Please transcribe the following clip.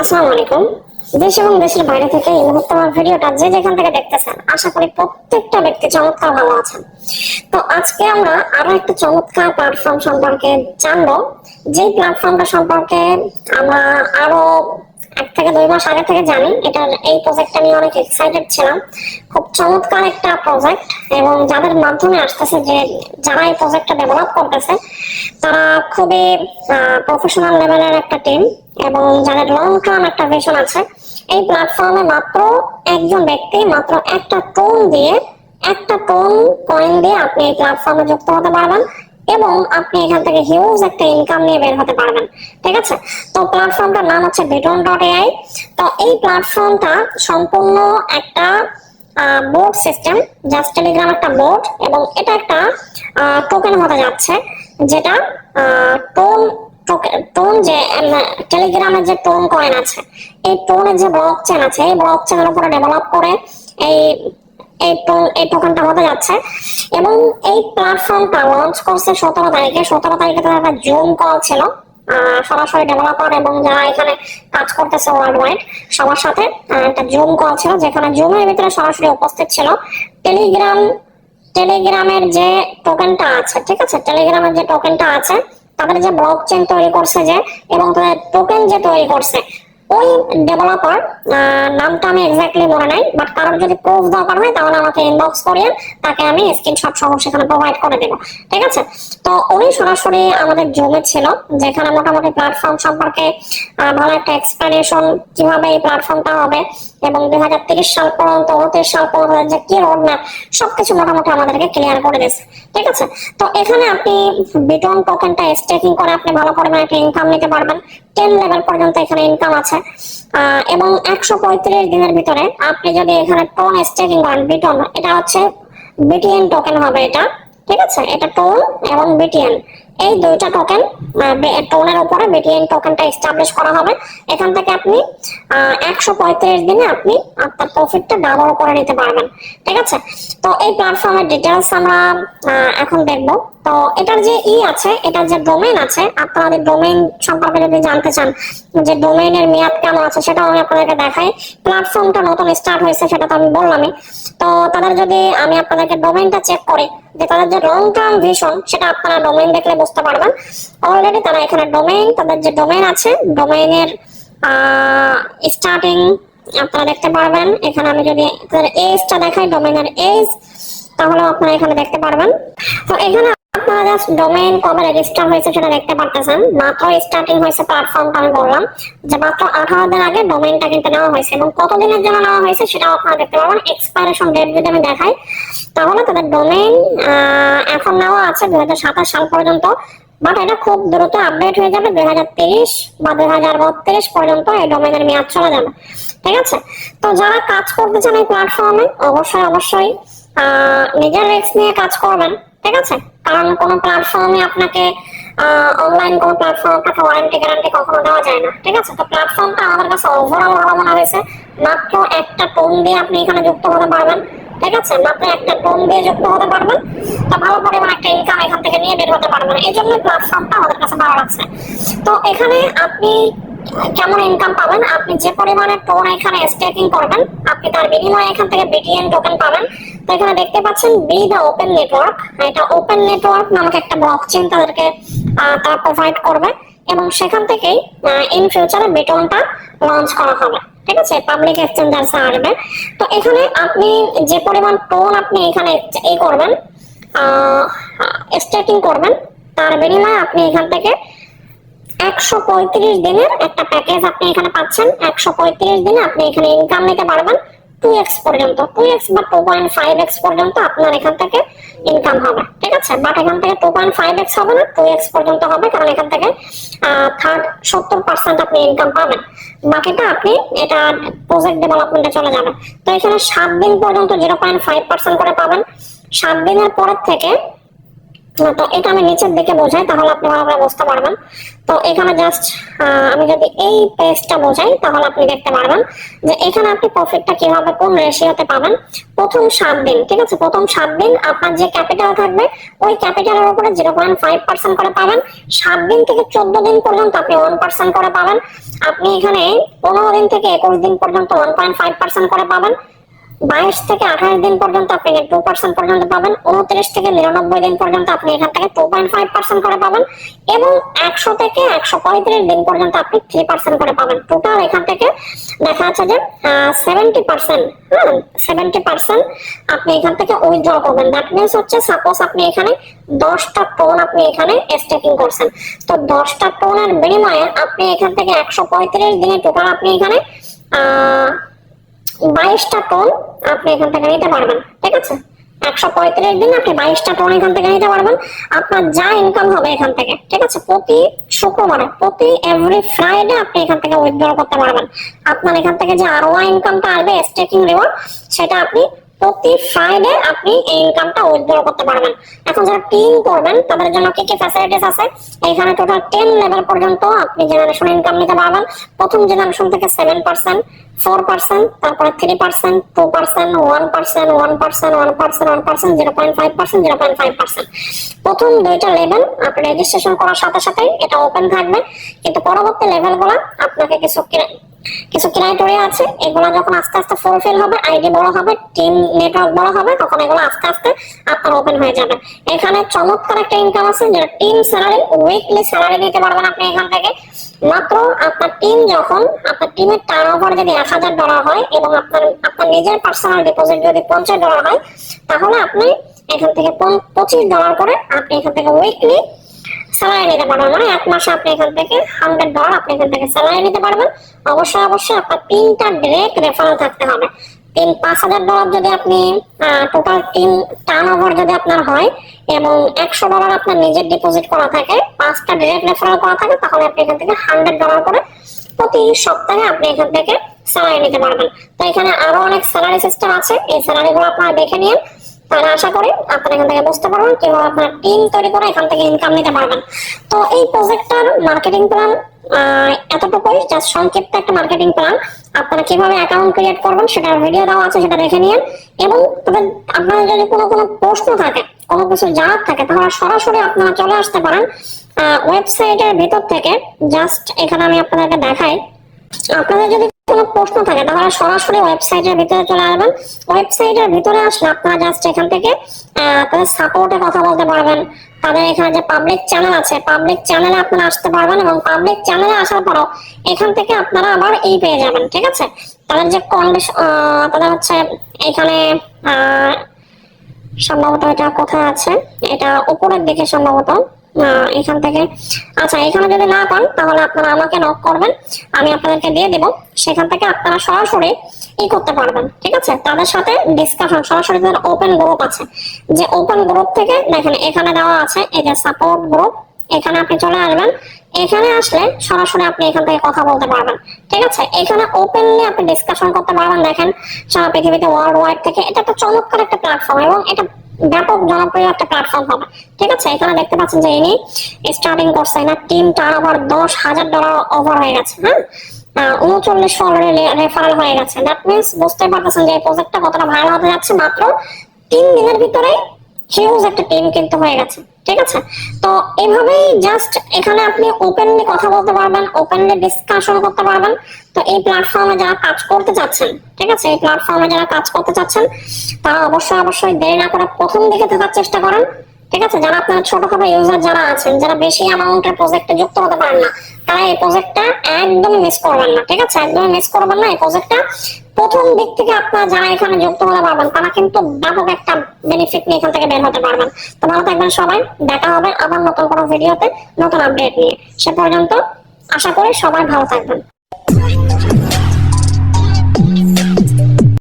আসসালামু আলাইকুম দেশ এবং দেশের বাইরে থেকে এই মুহূর্তে আমার ভিডিওটা যে যেখান থেকে দেখতেছেন, আশা করি প্রত্যেকটা ব্যক্তি চমৎকার ভালো আছেন। তো আজকে আমরা আরও একটা চমৎকার প্ল্যাটফর্ম সম্পর্কে জানব। যে প্ল্যাটফর্মটা সম্পর্কে আমরা আরও এক থেকে দুই মাস আগে থেকে জানি, এটার এই প্রজেক্টটা নিয়ে অনেক এক্সাইটেড ছিলাম। খুব চমৎকার একটা প্রজেক্ট এবং যাদের মাধ্যমে আসতেছে যে, যারা এই প্রজেক্টটা ডেভেলপ করতেছে, তারা খুবই প্রফেশনাল লেভেলের একটা টিম এবং যাদের লং টার্ম একটা ভিশন আছে। এই প্ল্যাটফর্মে মাত্র একজন ব্যক্তি মাত্র একটা টোন দিয়ে, একটা টোন কয়েন দিয়ে আপনি এই প্ল্যাটফর্মে যুক্ত হতে পারবেন এবং আপনি এখান থেকে হিউজ একটা ইনকাম নিয়ে বের হতে পারবেন। ঠিক আছে? তো প্ল্যাটফর্মটার নাম হচ্ছে বিটন ডট এআই তো এই প্ল্যাটফর্মটা সম্পূর্ণ একটা বোর্ড সিস্টেম জাস্ট টেলিগ্রাম একটা বোর্ড এবং এটা একটা টোকেন হতে যাচ্ছে, যেটা টোন টোন যে টেলিগ্রামের যে টোন কয়েন আছে, এই টোনের যে ব্লক চেন আছে, এই ব্লক চেনের উপরে ডেভেলপ করে এই এই এই টোকেনটা হতে যাচ্ছে এবং এই প্ল্যাটফর্মটা লঞ্চ করছে সতেরো তারিখে। সতেরো তারিখে তাদের একটা জুম কল ছিল সরাসরি ডেভেলপার এবং যারা এখানে কাজ করতেছে ওয়ার্ল্ড ওয়াইড সবার সাথে একটা জুম কল ছিল, যেখানে জুমের ভিতরে সরাসরি উপস্থিত ছিল। টেলিগ্রাম টেলিগ্রামের যে টোকেনটা আছে, ঠিক আছে? টেলিগ্রামের যে টোকেনটা আছে তাদের যে ব্লক চেন তৈরি করছে যে, এবং তাদের টোকেন যে তৈরি করছে, ওই ডেভেলপার নামটা আমি এক্স্যাক্টলি মনে নাই বাট কারোর যদি প্রুফ দরকার হয়, তাহলে আমাকে ইনবক্স করিয়ে তাকে আমি স্ক্রিনশট সহ সেখানে প্রোভাইড করে দেবো। ঠিক আছে? তো উনি সরাসরি আমাদের জমে ছিল, যেখানে মোটামুটি প্ল্যাটফর্ম সম্পর্কে ভালো একটা এক্সপ্লেনেশন কীভাবে এই প্ল্যাটফর্মটা হবে এবং দুই হাজার তিরিশ সাল পর্যন্ত, উনত্রিশ সাল পর্যন্ত যে কি রোড ম্যাপ সবকিছু মোটামুটি আমাদেরকে ক্লিয়ার করে দিয়েছে, ঠিক আছে? তো এখানে আপনি বিটন টোকেনটা স্টেকিং করে আপনি ভালো পরিমাণে একটা ইনকাম নিতে পারবেন। টেন লেভেল পর্যন্ত এখানে ইনকাম আছে। এবং একশো পঁয়ত্রিশ দিনের ভিতরে আপনি যদি এখানে টোন স্টেকিং করেন বিটন এটা হচ্ছে বিটিএন টোকেন হবে এটা, ঠিক আছে? এটা টোন এবং বিটিএন এই দুইটা টোকেন টোনের উপরে বিটিএন টোকেনটা এস্টাবলিশ করা হবে। এখান থেকে আপনি একশো পঁয়ত্রিশ দিনে আপনি আপনার প্রফিটটা ডাবল করে নিতে পারবেন। ঠিক আছে? তো এই প্ল্যাটফর্মের ডিটেলস আমরা এখন দেখব। তো এটার যে ই আছে, এটার যে ডোমেইন আছে আপনাদের ডোমেইন সম্পর্কে যদি জানতে চান যে ডোমেইনের মেয়াদ কেমন আছে, সেটাও আমি আপনাদেরকে দেখাই। প্ল্যাটফর্মটা নতুন স্টার্ট হয়েছে, সেটা তো আমি বললামই। তো তাদের যদি আমি আপনাদেরকে ডোমেইনটা চেক করি, যে তাদের যে লং টার্ম ভিশন সেটা আপনারা ডোমেইন দেখলে বুঝতে পারবেন। অলরেডি তারা এখানে ডোমেইন তাদের যে ডোমেইন আছে ডোমেইনের স্টার্টিং আপনারা দেখতে পারবেন। এখানে আমি যদি তাদের এজটা দেখাই ডোমেইনের এজ তাহলে আপনারা এখানে দেখতে পারবেন। তো এখানে আপনারা জাস্ট ডোমেইন কবে রেজিস্টার হয়েছে সেটা দেখতে পারতেছেন। মাত্র স্টার্টিং হয়েছে প্ল্যাটফর্মটা আমি বললাম, যে মাত্র আঠারো দিন আগে ডোমেইনটা কিন্তু নেওয়া হয়েছে এবং কতদিনের জন্য নেওয়া হয়েছে সেটাও আপনারা দেখতে পারবেন। এক্সপায়ারেশন ডেট যদি আমি দেখাই, তাহলে তাদের ডোমেইন এখন নেওয়া আছে দুই হাজার সাতাশ সাল পর্যন্ত বাট এটা খুব দ্রুত আপডেট হয়ে যাবে দুই হাজার তিরিশ বা দুই হাজার বত্রিশ পর্যন্ত এই ডোমেনের মেয়াদ চলে যাবে। ঠিক আছে? তো যারা কাজ করতে চান এই প্ল্যাটফর্মে অবশ্যই অবশ্যই নিজের রিস্ক নিয়ে কাজ করবেন। ঠিক আছে? কারণ কোনো প্ল্যাটফর্মে আপনাকে অনলাইন কোনো প্ল্যাটফর্ম ওয়ারেন্টি গ্যারান্টি কখনো দেওয়া যায় না, ঠিক আছে? তো প্ল্যাটফর্মটা আমাদের কাছে ওভারঅল ভালো মনে হয়েছে। মাত্র একটা টোন দিয়ে আপনি এখানে যুক্ত হতে পারবেন, ঠিক আছে? মাত্র একটা টোন দিয়ে যুক্ত হতে পারবেন। তো ভালো পরিমাণ একটা ইনকাম এখান থেকে নিয়ে বের হতে পারবেন। এই জন্য প্ল্যাটফর্মটা আমাদের কাছে ভালো লাগছে। তো এখানে আপনি কেমন ইনকাম পাবেন? আপনি যে পরিমাণে টোন এখানে স্টেকিং করবেন, আপনি তার বিনিময়ে এখান থেকে বিটিএন টোকেন পাবেন। তো এখানে দেখতে পাচ্ছেন বি দা ওপেন নেটওয়ার্ক এটা ওপেন নেটওয়ার্ক নামক একটা ব্লক চেন তাদেরকে তারা প্রোভাইড করবে এবং সেখান থেকেই ইন ফিউচারে বিটনটা লঞ্চ করা হবে। ঠিক আছে? পাবলিক এক্সচেঞ্জার্স আসবে। তো এখানে আপনি যে পরিমাণ টোন আপনি এখানে এই করবেন স্টেকিং করবেন, তার বিনিময়ে আপনি এখান থেকে একশো পঁয়ত্রিশ দিনের একটা প্যাকেজ আপনি এখানে পাচ্ছেন। একশো পঁয়ত্রিশ দিনে আপনি এখানে ইনকাম নিতে পারবেন। টু এক্স পর্যন্ত টু এক্স বা টু পয়েন্ট ফাইভ এক্স পর্যন্ত আপনার এখান থেকে ইনকাম হবে, ঠিক আছে? বাট এখান থেকে টু পয়েন্ট ফাইভ এক্স হবে না টু এক্স পর্যন্ত হবে, কারণ এখান থেকে থার্ড সত্তর পার্সেন্ট আপনি ইনকাম পাবেন। বাকিটা আপনি এটা প্রজেক্ট ডেভেলপমেন্টে চলে যাবে তো এখানে সাত দিন পর্যন্ত জিরো পয়েন্ট ফাইভ পার্সেন্ট করে পাবেন। সাত দিনের পরের থেকে তো এটা আমি নিচের দিকে বোঝাই, তাহলে আপনি ভালো করে বুঝতে পারবেন। তো এখানে জাস্ট আমি যদি এই পেজটা বোঝাই, তাহলে আপনি দেখতে পারবেন যে এখানে আপনি প্রফিটটা কীভাবে কোন রেশিওতে পাবেন। প্রথম সাত দিন, ঠিক আছে? প্রথম সাত দিন আপনার যে ক্যাপিটাল থাকবে, ওই ক্যাপিটালের উপরে জিরো পয়েন্ট ফাইভ পার্সেন্ট করে পাবেন। সাত দিন থেকে চোদ্দ দিন পর্যন্ত আপনি ওয়ান পার্সেন্ট করে পাবেন। আপনি এখানে পনেরো দিন থেকে একুশ দিন পর্যন্ত ওয়ান পয়েন্ট ফাইভ পার্সেন্ট করে পাবেন। বাইশ থেকে আঠাশ দিন পর্যন্ত আপনি টু পার্সেন্ট পর্যন্ত পাবেন উনত্রিশ থেকে নিরানব্বই দিন পর্যন্ত আপনি এখান থেকে টু পয়েন্ট ফাইভ পার্সেন্ট করে পাবেন এবং একশো থেকে একশো পঁয়ত্রিশ দিন পর্যন্ত আপনি থ্রি পার্সেন্ট করে পাবেন। টোটাল এখান থেকে দেখা যাচ্ছে যে সেভেন্টি পার্সেন্ট হ্যাঁ সেভেন্টি পার্সেন্ট আপনি এখান থেকে উইথড্র করবেন। দ্যাট মিনস হচ্ছে সাপোজ আপনি এখানে দশটা টোন আপনি এখানে স্টেকিং করছেন। তো দশটা টোনের বিনিময়ে আপনি এখান থেকে একশো পঁয়ত্রিশ দিনে টোটাল আপনি এখানে, আহ বাইশটা টোন আপনি এখান থেকে নিতে পারবেন, ঠিক আছে? একশো পঁয়ত্রিশ দিন আপনি বাইশটা টোন এখান থেকে নিতে পারবেন। আপনার যা ইনকাম হবে এখান থেকে, ঠিক আছে? প্রতি শুক্রবারে, প্রতি এভরি ফ্রাইডে আপনি এখান থেকে উইথড্র করতে পারবেন। আপনার এখান থেকে যে আরও ইনকামটা আসবে স্টেকিং রিওয়ার্ড সেটা আপনি প্রতি ফ্রাইডে আপনি এই ইনকামটা উইথড্র করতে পারবেন। এখন যারা টিম করবেন, তাদের জন্য কি কি ফ্যাসিলিটিস আছে? এখানে টোটাল টেন লেভেল পর্যন্ত আপনি জেনারেশন ইনকাম নিতে পারবেন। প্রথম জেনারেশন থেকে সেভেন পার্সেন্ট ফোর পার্সেন্ট তারপরে three percent two percent one percent one percent one percent one percent zero point five percent zero point five percent প্রথম দুইটা লেভেল আপনি রেজিস্ট্রেশন করার সাথে সাথে এটা ওপেন থাকবে। কিন্তু পরবর্তী লেভেলগুলো আপনাকে কিছু কিছু ক্রাইটেরিয়া আছে, এগুলো যখন আস্তে আস্তে ফুলফিল হবে, আইডি বড় হবে টিম নেটওয়ার্ক বড় হবে, তখন এগুলো আস্তে আস্তে আপনার ওপেন হয়ে যাবে। এখানে চমৎকার একটা ইনকাম আছে, যেটা টিম স্যালারি উইকলি স্যালারি নিতে পারবেন আপনি এখান থেকে। মাত্র আপনার টিম যখন, আপনার টিমের টার্ন ওভার যদি এক হাজার ডলার হয় এবং আপনার আপনার নিজের পার্সোনাল ডিপোজিট যদি পঞ্চাশ ডলার হয়, তাহলে আপনি এখান থেকে পঁচিশ ডলার করে আপনি এখান থেকে উইকলি স্যালারি নিতে পারবেন মানে এক মাসে আপনি এখান থেকে হান্ড্রেড ডলার আপনি এখান থেকে স্যালারি নিতে পারবেন। অবশ্যই অবশ্যই আপনার তিনটা ডিরেক্ট রেফারেল থাকতে হবে। তিন, পাঁচ হাজার ডলার যদি আপনি টোটাল তিন টার্ন ওভার যদি আপনার হয় এবং একশো ডলার আপনার নিজের ডিপোজিট করা থাকে, পাঁচটা ডিরেক্ট রেফারেল করা থাকে, তাহলে আপনি এখান থেকে হান্ড্রেড ডলার করে প্রতি সপ্তাহে আপনি এখান থেকে স্যালারি নিতে পারবেন। তো এখানে আরও অনেক স্যালারি সিস্টেম আছে। এই স্যালারি গুলো আপনারা দেখে নিন। তাহলে আশা করি আপনারা এখান থেকে বুঝতে পারবেন কীভাবে আপনার টিম তৈরি করে এখান থেকে ইনকাম নিতে পারবেন। তো এই প্রজেক্টটার মার্কেটিং প্ল্যান এতটুকুই। জাস্ট সংক্ষিপ্ত একটা মার্কেটিং প্ল্যান আপনারা কীভাবে অ্যাকাউন্ট ক্রিয়েট করবেন সেটার ভিডিও দেওয়া আছে, সেটা দেখে নিন। এবং তবে আপনাদের যদি কোনো কোনো প্রশ্ন থাকে, কোনো কিছু জানার থাকে, তাহলে সরাসরি আপনারা চলে আসতে পারেন ওয়েবসাইটের ভিতর থেকে। জাস্ট এখানে আমি আপনাদেরকে দেখাই। আপনাদের যদি কোনো প্রশ্ন থাকে তাহলে সরাসরি ওয়েবসাইটের ভিতরে চলে আসবেন। ওয়েবসাইটের ভিতরে আসলে আপনারা জাস্ট এখান থেকে তাদের সাপোর্টে কথা বলতে পারবেন। তাদের এখানে যে পাবলিক চ্যানেল আছে পাবলিক চ্যানেলে আপনারা আসতে পারবেন এবং পাবলিক চ্যানেলে আসার পরও এখান থেকে আপনারা আবার এই পেয়ে যাবেন, ঠিক আছে? তাদের যে কন্ডিশন তাদের হচ্ছে এখানে সম্ভবত এটা কোথায় আছে? এটা উপরের দিকে সম্ভবত। এখান থেকে। আচ্ছা এখানে যদি না পান, তাহলে আপনারা আমাকে নক করবেন। আমি আপনাদেরকে দিয়ে দেব। সেখান থেকে আপনারা সরাসরি ই করতে পারবেন, ঠিক আছে? তাদের সাথে ডিসকাশন সরাসরি তাদের ওপেন গ্রুপ আছে, যে ওপেন গ্রুপ থেকে দেখেন, এখানে দেওয়া আছে, এই যে সাপোর্ট গ্রুপ এখানে আপনি চলে আসবেন। এখানে আসলে সরাসরি আপনি এখান থেকে কথা বলতে পারবেন, ঠিক আছে? এখানে ওপেনলি আপনি ডিসকাশন করতে পারবেন। দেখেন, সারা পৃথিবীতে ওয়ার্ল্ড ওয়াইড থেকে, এটা একটা চমৎকার একটা প্ল্যাটফর্ম এবং এটা ব্যাপক জনপ্রিয় একটা প্ল্যাটফর্ম হবে। ঠিক আছে? এখানে দেখতে পাচ্ছেন যে ইনি স্টার্টিং করছে না টিম টার ওভার দশ হাজার ডলার ওভার হয়ে গেছে হ্যাঁ? উনচল্লিশ অলরেডি রেফারেল হয়ে গেছে। দ্যাট মিনস বুঝতে পারতেছেন যে এই প্রজেক্টটা কতটা ভালো হতে যাচ্ছে। মাত্র তিন দিনের ভিতরে হিউজ একটা টিম কিন্তু হয়ে গেছে। ঠিক আছে? তো এইভাবেই জাস্ট এখানে আপনি ওপেনলি কথা বলতে পারবেন ওপেনলি ডিসকাশন করতে পারবেন। তো এই প্ল্যাটফর্মে যারা কাজ করতে চাচ্ছেন, ঠিক আছে? এই প্ল্যাটফর্মে যারা কাজ করতে চাচ্ছেন, তারা অবশ্যই অবশ্যই দেরি না করে প্রথম দিকে থাকার চেষ্টা করেন, ঠিক আছে? যারা আপনার ছোটখাটো ইউজার যারা আছেন, যারা বেশি অ্যামাউন্টের প্রজেক্টে যুক্ত হতে পারেন না, তারা এই প্রজেক্টটা একদম মিস করবেন না, ঠিক আছে? একদম মিস করবেন না, এই প্রজেক্টটা প্রথম দিক থেকে আপনারা যারা এখানে যুক্ত হতে পারবেন তারা কিন্তু ব্যাপক একটা বেনিফিট নিয়ে এখান থেকে বের হতে পারবেন। তো ভালো থাকবেন সবাই, দেখা হবে আবার নতুন কোনো ভিডিওতে, নতুন আপডেট নিয়ে। সে পর্যন্ত আশা করি সবাই ভালো থাকবেন।